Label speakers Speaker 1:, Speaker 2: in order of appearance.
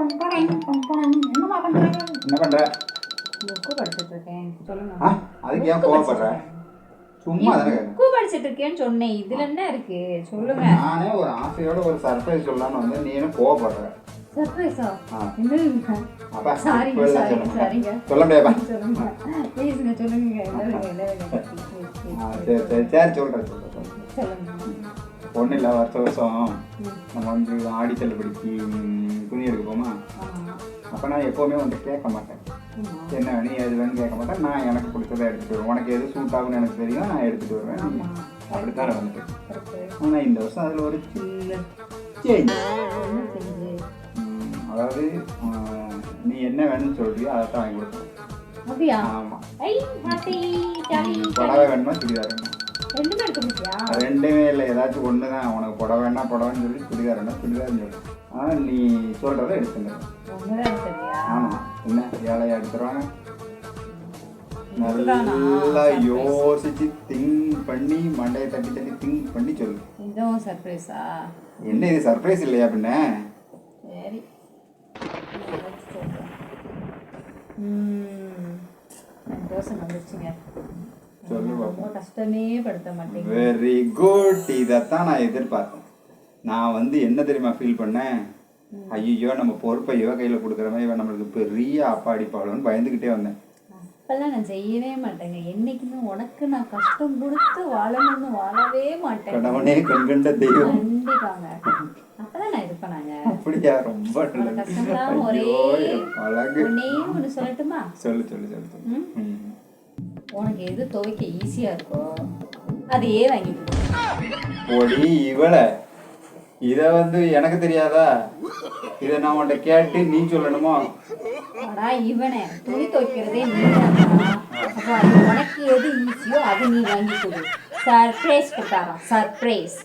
Speaker 1: என்னம்மா பண்ற? என்ன பண்ற?
Speaker 2: புக்கு படிச்சிட்டு இருக்கேன் சொல்லுங்க
Speaker 1: அதுக்கு ஏன் கோவப்படுற? சும்மா தானே.
Speaker 2: புக்கு படிச்சிட்டு இருக்கேன்னு சொன்னேன். இதுல என்ன இருக்கு? சொல்லுங்க.
Speaker 1: நானே ஒரு ஆசையோட ஒரு சர்ப்ரைஸ் சொல்லலாம்னு வந்து நீ என்ன கோவப்படுற?
Speaker 2: சர்ப்ரைஸா. என்ன
Speaker 1: அப்பா எல்லாம்
Speaker 2: சாரிங்க
Speaker 1: சொல்ல முடியாதா?
Speaker 2: சொல்லுங்க. ப்ளீஸுங்க சொல்லுங்க.
Speaker 1: சரி சரி சரி.
Speaker 2: சொல்லுங்க.
Speaker 1: ஒன்றும் இல்லை வருஷம் வருஷம். நம்ம வந்து ஆடி தள்ளுபடிக்கு ம், துணி எடுக்க போமா
Speaker 2: ஆமா
Speaker 1: அப்போ நான் எப்போவுமே வந்து கேட்க மாட்டேன். என்ன வேணும் எது வேணும் கேட்க மாட்டேன். நான் எனக்கு பிடிச்சதை எடுத்துகிட்டு வருவேன். உனக்கு எது சூட் ஆகும்னு எனக்கு தெரியும் நான் எடுத்துகிட்டு வருவேன். அப்படித்தான் வந்துட்டு ஆனால் இந்த வருஷம் அதில் ஒரு சின்ன சேஞ்ச் அதாவது நீ என்ன வேணும்னு சொல்றியோ அதை தான் வாங்கி
Speaker 2: அப்படியா?
Speaker 1: ஆமாம் புடவை வேணுமா சுடிதார் வேணுமா?
Speaker 2: ரெண்டுமே எடுக்க முடியா
Speaker 1: ரெண்டுமே இல்லை. ஏதாச்சும் ஒன்று தான் உனக்கு புடவை வேணா புடவைன்னு சொல்லி சுடிதார் வேணா சுடிதார்னு சொல்லி. ஆனால் நீ சொல்கிறத எடுத்துங்க ஆமாம் என்ன? ஏழையா எடுத்துருவாங்க? நல்லா யோசிச்சு திங்க் பண்ணி மண்டையை தட்டி தட்டி திங்க் பண்ணி சொல்லு.
Speaker 2: இதுவும் சர்ப்ரைஸா?
Speaker 1: என்ன இது? சர்ப்ரைஸ் இல்லையா பின்ன?
Speaker 2: சரி. சந்தோஷம் வந்துருச்சுங்க. ரொம்ப கஷ்டமே படுத்த மாட்டேங்க
Speaker 1: வெரி குட் இதைத்தான் நான் எதிர்பார்த்தேன். நான் வந்து என்ன தெரியுமா ஃபீல் பண்ணேன்? ஐயோ நம்ம பொறுப்பை இவ கையில் கொடுக்குற மாதிரி இவன் நம்மளுக்கு பெரிய அப்பா அடிப்பாளோன்னு பயந்துக்கிட்டே வந்தேன்.
Speaker 2: அப்பெல்லாம் நான் செய்யவே மாட்டேங்க. என்னைக்குமே உனக்கு நான் கஷ்டம் கொடுத்து வாழணும்னு வாழவே மாட்டேன்.
Speaker 1: கடவுனே கண்கண்ட தெய்வம்.
Speaker 2: கண்டிப்பாங்க. அப்பதான் நான் இருப்பேனாங்க
Speaker 1: அப்படியா? ரொம்ப
Speaker 2: கஷ்டம்லாம் ஒரே ஒன்னே ஒன்று சொல்லட்டுமா?
Speaker 1: சொல்லு சொல்லு சொல்லு.
Speaker 2: உனக்கு எது துவைக்க ஈஸியா இருக்கோ அதையே வாங்கி
Speaker 1: ஒடி இவளை. இதை வந்து எனக்கு தெரியாதா? இதை நான் உன்கிட்ட கேட்டு நீ சொல்லணுமோ?
Speaker 2: ஆனா இவனே துணி துவைக்கிறதே நீ உனக்கு எது ஈஸியோ அது நீ வாங்கி கொடு. சர்ப்ரைஸ் கொடுத்தாராம் சர்ப்ரைஸ்